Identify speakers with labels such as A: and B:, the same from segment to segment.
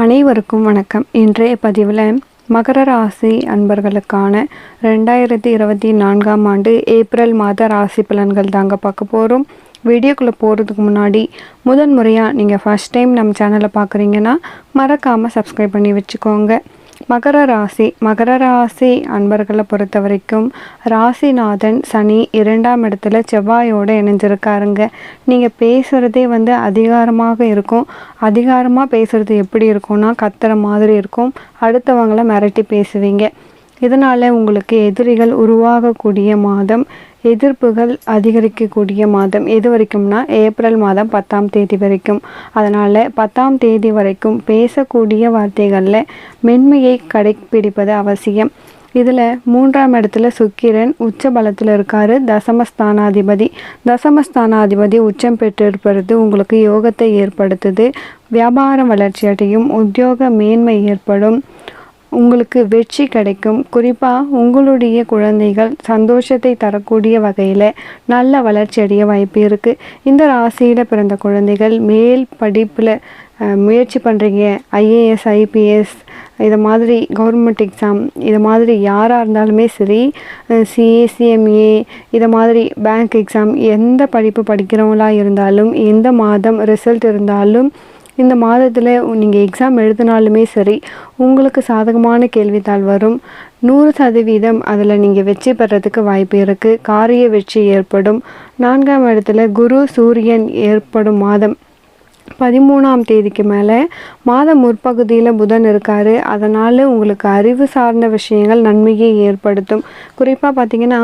A: அனைவருக்கும் வணக்கம். இன்றைய பதிவில் மகர ராசி அன்பர்களுக்கான ரெண்டாயிரத்தி இருபத்தி நான்காம் ஆண்டு ஏப்ரல் மாத ராசி பலன்கள் தாங்க பார்க்க போகிறோம் வீடியோக்குள்ளே போகிறதுக்கு முன்னாடி முதன் முறையாக நீங்கள் ஃபஸ்ட் டைம் நம்ம சேனலை பார்க்குறீங்கன்னா மறக்காமல் சப்ஸ்கிரைப் பண்ணி வச்சுக்கோங்க. மகர ராசி மகர ராசி அன்பர்களை பொறுத்த வரைக்கும் ராசிநாதன் சனி இரண்டாம் இடத்துல செவ்வாயோடு இணைஞ்சிருக்காருங்க. நீங்கள் பேசுகிறதே வந்து அதிகாரமாக இருக்கும். அதிகாரமாக பேசுகிறது எப்படி இருக்கும்னா கத்துற மாதிரி இருக்கும். அடுத்தவங்களை மிரட்டி பேசுவீங்க. இதனால் உங்களுக்கு எதிரிகள் உருவாகக்கூடிய மாதம் எதிர்ப்புகள் அதிகரிக்கக்கூடிய மாதம். எது வரைக்கும்னா ஏப்ரல் மாதம் பத்தாம் தேதி வரைக்கும். அதனால் பத்தாம் தேதி வரைக்கும் பேசக்கூடிய வார்த்தைகளில் மென்மையை கடைப்பிடிப்பது அவசியம். இதில் மூன்றாம் இடத்துல சுக்கிரன் உச்ச பலத்தில் இருக்கார் தசமஸ்தானாதிபதி. தசமஸ்தானாதிபதி உச்சம் பெற்றிருப்பது உங்களுக்கு யோகத்தை ஏற்படுத்துது வியாபார வளர்ச்சி அடையும் உத்தியோக மேன்மை ஏற்படும். உங்களுக்கு வெற்றி கிடைக்கும். குறிப்பாக உங்களுடைய குழந்தைகள் சந்தோஷத்தை தரக்கூடிய வகையில் நல்ல வளர்ச்சி அடைய வாய்ப்பு இருக்குது இந்த ராசியில் பிறந்த குழந்தைகள் மேல் படிப்பில் முயற்சி பண்ணுறீங்க ஐஏஎஸ் ஐபிஎஸ் இது மாதிரி கவர்மெண்ட் எக்ஸாம் இது மாதிரி யாராக இருந்தாலுமே சரி சிஏசிஎம்ஏ இது மாதிரி பேங்க் எக்ஸாம் எந்த படிப்பு படிக்கிறவங்களா இருந்தாலும் எந்த மாதம் ரிசல்ட் இருந்தாலும் இந்த மாதத்தில் நீங்கள் எக்ஸாம் எழுதினாலுமே சரி உங்களுக்கு சாதகமான கேள்வித்தாள் வரும். நூறு சதவீதம் அதில் நீங்கள் வெற்றி பெறதுக்கு வாய்ப்பு இருக்குது காரிய வெற்றி ஏற்படும். நான்காம் இடத்துல குரு சூரியன் ஏற்படும் மாதம். பதிமூணாம் தேதிக்கு மேலே மாத முற்பகுதியில் புதன் இருக்கார். அதனால் உங்களுக்கு அறிவு சார்ந்த விஷயங்கள் நன்மையை ஏற்படுத்தும். குறிப்பாக பார்த்தீங்கன்னா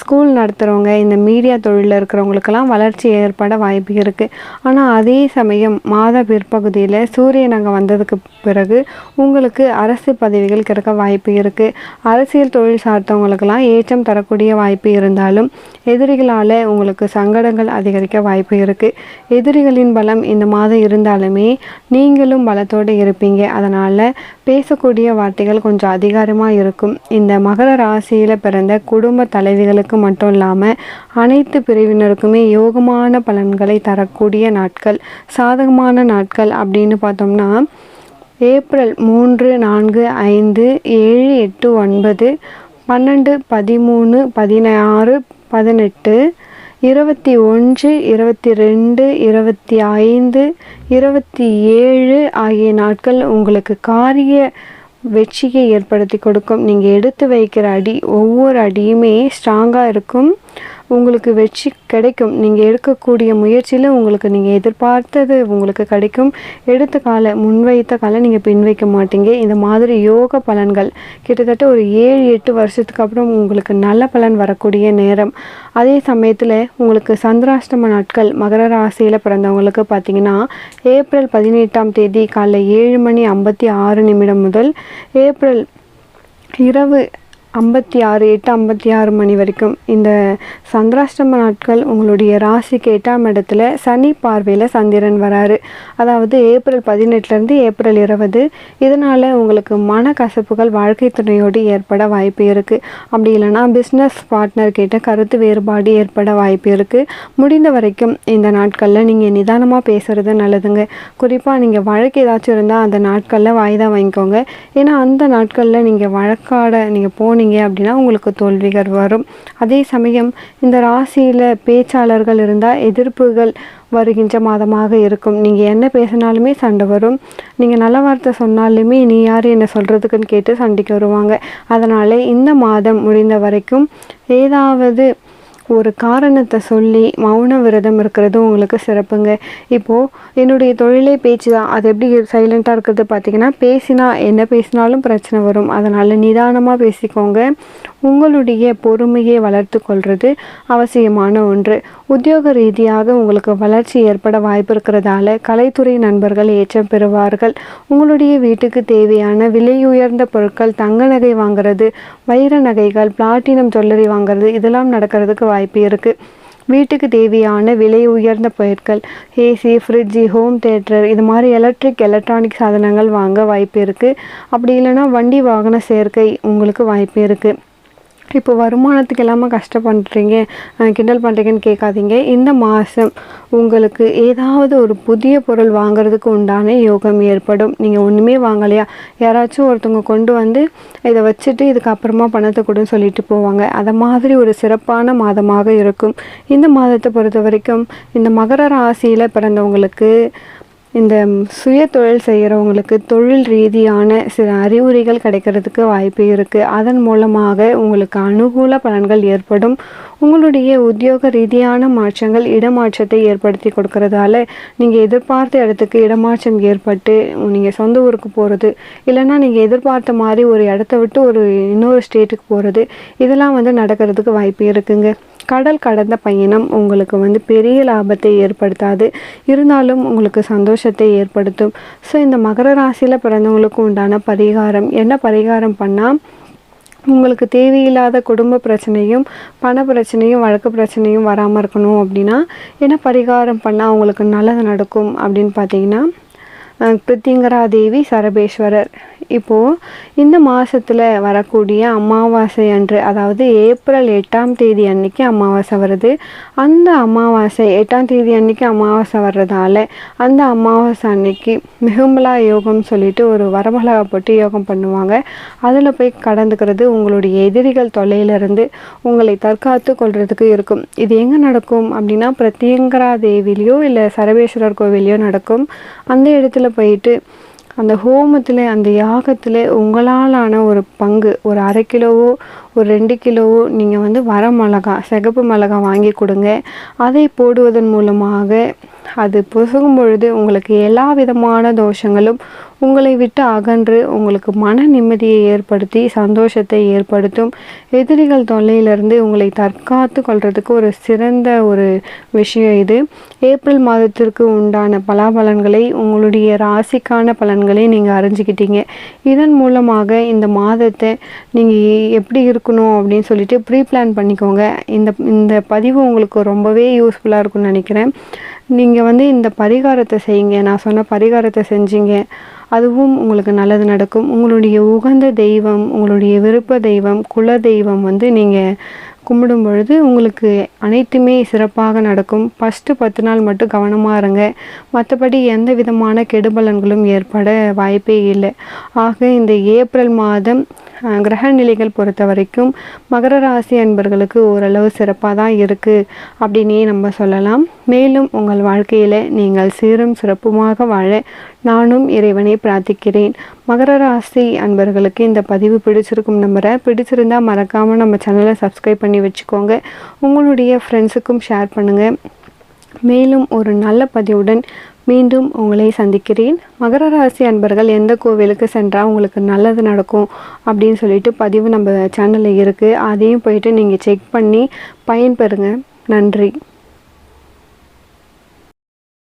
A: ஸ்கூல் நடத்துகிறவங்க இந்த மீடியா தொழிலில் இருக்கிறவங்களுக்கெல்லாம் வளர்ச்சி ஏற்பட வாய்ப்பு இருக்குது ஆனால் அதே சமயம் மாத பிற்பகுதியில் சூரியன் அங்கே வந்ததுக்கு பிறகு உங்களுக்கு அரசு பதவிகள் கிடைக்க வாய்ப்பு இருக்குது அரசியல் தொழில் சார்ந்தவங்களுக்கெல்லாம் ஏற்றம் தரக்கூடிய வாய்ப்பு இருந்தாலும் எதிரிகளால் உங்களுக்கு சங்கடங்கள் அதிகரிக்க வாய்ப்பு இருக்குது எதிரிகளின் பலம் இந்த மாத மாதம் இருந்தாலுமே நீங்களும் பலத்தோடு இருப்பீங்க. அதனால் பேசக்கூடிய வார்த்தைகள் கொஞ்சம் அதிகாரமாக இருக்கும். இந்த மகர ராசியில் பிறந்த குடும்ப தலைவிகளுக்கு மட்டும் இல்லாமல் அனைத்து பிரிவினருக்குமே யோகமான பலன்களை தரக்கூடிய நாட்கள் சாதகமான நாட்கள் அப்படின்னு பார்த்தோம்னா ஏப்ரல் மூன்று நான்கு ஐந்து ஏழு எட்டு ஒன்பது பன்னெண்டு பதிமூணு பதினாறு பதினெட்டு இருபத்தி ஒன்று இருபத்தி ரெண்டு இருபத்தி ஐந்து இருபத்தி ஏழு ஆகிய நாட்கள் உங்களுக்கு காரிய வெற்றியை ஏற்படுத்தி கொடுக்கும். நீங்கள் எடுத்து வைக்கிற அடி ஒவ்வொரு அடியுமே ஸ்ட்ராங்காக இருக்கும். உங்களுக்கு வெற்றி கிடைக்கும். நீங்கள் எடுக்கக்கூடிய முயற்சியில் உங்களுக்கு நீங்கள் எதிர்பார்த்தது உங்களுக்கு கிடைக்கும். எடுத்த காலை முன்வைத்த காலை நீங்கள் பின் வைக்க மாட்டீங்க. இந்த மாதிரி யோக பலன்கள் கிட்டத்தட்ட ஒரு ஏழு எட்டு வருஷத்துக்கு அப்புறம் உங்களுக்கு நல்ல பலன் வரக்கூடிய நேரம். அதே சமயத்தில் உங்களுக்கு சந்திராஷ்டம நாட்கள் மகர ராசியில் பிறந்தவங்களுக்கு பார்த்தீங்கன்னா ஏப்ரல் பதினெட்டாம் தேதி காலைல ஏழு மணி ஐம்பத்தி ஆறு நிமிடம் முதல் ஏப்ரல் இரவு ஐம்பத்தி ஆறு எட்டு ஐம்பத்தி ஆறு மணி வரைக்கும். இந்த சந்திராஷ்டம நாட்கள் உங்களுடைய ராசிக்கு எட்டாம் இடத்துல சனி பார்வையில் சந்திரன் வராரு. அதாவது ஏப்ரல் பதினெட்டுலேருந்து ஏப்ரல் இருபது. இதனால் உங்களுக்கு மன கசப்புகள் வாழ்க்கை துணையோடு ஏற்பட வாய்ப்பு இருக்குது அப்படி இல்லைன்னா பிஸ்னஸ் பார்ட்னர் கிட்ட கருத்து வேறுபாடு ஏற்பட வாய்ப்பு இருக்குது முடிந்த வரைக்கும் இந்த நாட்களில் நீங்கள் நிதானமாக பேசுகிறது நல்லதுங்க. குறிப்பாக நீங்கள் வழக்கு ஏதாச்சும் இருந்தால் அந்த நாட்களில் வாய்தா வாங்கிக்கோங்க. ஏன்னா அந்த நாட்களில் நீங்கள் வழக்காட நீங்கள் போனீங்க அப்படின்னா உங்களுக்கு தோல்விகள் வரும். அதே சமயம் இந்த ராசியில் பேச்சாளர்கள் இருந்தால் எதிர்ப்புகள் வருகின்ற மாதமாக இருக்கும். நீங்கள் என்ன பேசினாலுமே சண்டை வரும். நீங்கள் நல்ல வார்த்தை சொன்னாலுமே நீ யார் என்ன சொல்கிறதுக்குன்னு கேட்டு சண்டைக்கு வருவாங்க. அதனால் இந்த மாதம் முடிந்த வரைக்கும் ஏதாவது ஒரு காரணத்தை சொல்லி மௌன விரதம் இருக்கிறது உங்களுக்கு சிறப்புங்க. இப்போது என்னுடைய தொழிலே பேச்சு தான். அது எப்படி சைலண்ட்டாக இருக்கிறது பார்த்தீங்கன்னா பேசினா என்ன பேசினாலும் பிரச்சனை வரும். அதனால் நிதானமாக பேசிக்கோங்க. உங்களுடைய பொறுமையை வளர்த்து கொள்வது அவசியமான ஒன்று. உத்தியோக ரீதியாக உங்களுக்கு வளர்ச்சி ஏற்பட வாய்ப்பு இருக்கிறதால கலைத்துறை நண்பர்கள் ஏற்றம் பெறுவார்கள். உங்களுடைய வீட்டுக்கு தேவையான விலையுயர்ந்த பொருட்கள் தங்க நகை வாங்குறது வைர நகைகள் பிளாட்டினம் ஜுவல்லரி வாங்குறது இதெல்லாம் நடக்கிறதுக்கு வாய்ப்பு இருக்குது வீட்டுக்கு தேவையான விலை உயர்ந்த பொருட்கள் ஏசி ஃப்ரிட்ஜு ஹோம் தேட்டர் இது மாதிரி எலக்ட்ரிக் எலக்ட்ரானிக் சாதனங்கள் வாங்க வாய்ப்பு இருக்குது அப்படி இல்லைன்னா வண்டி வாகன சேர்க்கை உங்களுக்கு வாய்ப்பு இருக்குது இப்போ வருமானத்துக்கு இல்லாமல் கஷ்டப்படுறீங்க கிண்டல் பண்ணுறீங்கன்னு கேட்காதீங்க. இந்த மாதம் உங்களுக்கு ஏதாவது ஒரு புதிய பொருள் வாங்குறதுக்கு உண்டான யோகம் ஏற்படும். நீங்கள் ஒன்றுமே வாங்கலையா? யாராச்சும் ஒருத்தவங்க கொண்டு வந்து இதை வச்சுட்டு இதுக்கப்புறமா பணத்தை கொடுன்னு சொல்லிட்டு போவாங்க. அதை மாதிரி ஒரு சிறப்பான மாதமாக இருக்கும். இந்த மாதத்தை பொறுத்த வரைக்கும் இந்த மகர ராசியில் பிறந்தவங்களுக்கு இந்த சுய தொழில் செய்கிறவங்களுக்கு தொழில் ரீதியான சில அறிகுறிகள் கிடைக்கிறதுக்கு வாய்ப்பு இருக்குது அதன் மூலமாக உங்களுக்கு அனுகூல பலன்கள் ஏற்படும். உங்களுடைய உத்தியோக ரீதியான மாற்றங்கள் இடமாற்றத்தை ஏற்படுத்தி கொடுக்கறதால நீங்கள் எதிர்பார்த்த இடத்துக்கு இடமாற்றம் ஏற்பட்டு நீங்கள் சொந்த ஊருக்கு போகிறது இல்லைன்னா நீங்கள் எதிர்பார்த்த மாதிரி ஒரு இடத்த விட்டு ஒரு இன்னொரு ஸ்டேட்டுக்கு போகிறது இதெல்லாம் வந்து நடக்கிறதுக்கு வாய்ப்பு இருக்குங்க. கடல் கடந்த பயணம் உங்களுக்கு வந்து பெரிய லாபத்தை ஏற்படுத்தாது. இருந்தாலும் உங்களுக்கு சந்தோஷத்தை ஏற்படுத்தும். ஸோ இந்த மகர ராசியில் பிறந்தவங்களுக்கு உண்டான பரிகாரம். என்ன பரிகாரம் பண்ணால் உங்களுக்கு தேவையில்லாத குடும்ப பிரச்சனையும் பண பிரச்சனையும் வழக்கு பிரச்சனையும் வராமல் இருக்கணும் அப்படின்னா என்ன பரிகாரம் பண்ணால் உங்களுக்கு நல்லது நடக்கும் அப்படின்னு பார்த்தீங்கன்னா அஹ், தேவி சரபேஸ்வரர். இப்போது இந்த மாதத்தில் வரக்கூடிய அமாவாசை அன்று அதாவது ஏப்ரல் எட்டாம் தேதி அன்னைக்கு அமாவாசை வருது. அந்த அமாவாசை எட்டாம் தேதி அன்னைக்கு அமாவாசை வர்றதால அந்த அமாவாசை அன்னைக்கு மிகுமலா யோகம் சொல்லிட்டு ஒரு வரமிளகா போட்டு யோகம் பண்ணுவாங்க. அதில் போய் கடந்துக்கிறது உங்களுடைய எதிரிகள் தொல்லையிலிருந்து உங்களை தற்காத்து கொள்றதுக்கு இருக்கும். இது எங்கே நடக்கும் அப்படின்னா பிரத்யங்கரா தேவிலையோ இல்லை சரவேஸ்வரர் கோவிலையோ நடக்கும். அந்த இடத்துல போயிட்டு அந்த ஹோமத்தில் அந்த யாகத்தில் உங்களாலான ஒரு பங்கு ஒரு அரை கிலோவோ ஒரு ரெண்டு கிலோவோ நீங்கள் வந்து வர மிளகா சிகப்பு மிளகா வாங்கி கொடுங்க. அதை போடுவதன் மூலமாக அது புசுகும் பொழுது உங்களுக்கு எல்லா விதமான தோஷங்களும் உங்களை விட்டு அகன்று உங்களுக்கு மன நிம்மதியை ஏற்படுத்தி சந்தோஷத்தை ஏற்படுத்தும். எதிரிகள் தொல்லையிலிருந்து உங்களை தற்காத்து கொள்றதுக்கு ஒரு சிறந்த ஒரு விஷயம் இது. ஏப்ரல் மாதத்திற்கு உண்டான பலாபலன்களை உங்களுடைய ராசிக்கான பலன்களை நீங்கள் அறிஞ்சுக்கிட்டீங்க. இதன் மூலமாக இந்த மாதத்தை நீங்கள் எப்படி இருக்கணும் அப்படின்னு சொல்லிட்டு ப்ரீ பிளான் பண்ணிக்கோங்க. இந்த இந்த பதிவு உங்களுக்கு ரொம்பவே யூஸ்ஃபுல்லாக இருக்கும்னு நினைக்கிறேன். நீங்கள் நீங்கள் வந்து இந்த பரிகாரத்தை செய்யுங்க. நான் சொன்ன பரிகாரத்தை செஞ்சீங்க. அதுவும் உங்களுக்கு நல்லது நடக்கும். உங்களுடைய உகந்த தெய்வம் உங்களுடைய விருப்ப தெய்வம் குல தெய்வம் வந்து நீங்கள் கும்பிடும் பொழுது உங்களுக்கு அனைத்துமே சிறப்பாக நடக்கும். ஃபஸ்ட்டு பத்து நாள் மட்டும் கவனமாக இருங்க. மற்றபடி எந்த விதமான கெடுபலன்களும் ஏற்பட வாய்ப்பே இல்லை. ஆக இந்த ஏப்ரல் மாதம் கிரக நிலைகள் பொறுத்த வரைக்கும் மகர ராசி அன்பர்களுக்கு ஓரளவு சிறப்பாக தான் இருக்குது அப்படின்னே நம்ம சொல்லலாம். மேலும் உங்கள் வாழ்க்கையில் நீங்கள் சீரும் சிறப்புமாக வாழ நானும் இறைவனை பிரார்த்திக்கிறேன். மகர ராசி அன்பர்களுக்கு இந்த பதிவு பிடிச்சிருக்கும் நம்பரை பிடிச்சிருந்தா மறக்காமல் நம்ம சேனலை சப்ஸ்கிரைப் பண்ணி வச்சுக்கோங்க. உங்களுடைய ஃப்ரெண்ட்ஸுக்கும் ஷேர் பண்ணுங்கள் மேலும் ஒரு நல்ல பதிவுடன் மீண்டும் உங்களை சந்திக்கிறேன். மகர ராசி அன்பர்கள் எந்த கோவிலுக்கு சென்றால் உங்களுக்கு நல்லது நடக்கும் அப்படின்னு சொல்லிட்டு பதிவு நம்ம சேனலில் இருக்குது அதையும் போயிட்டு நீங்கள் செக் பண்ணி பயன்பெறுங்க. நன்றி.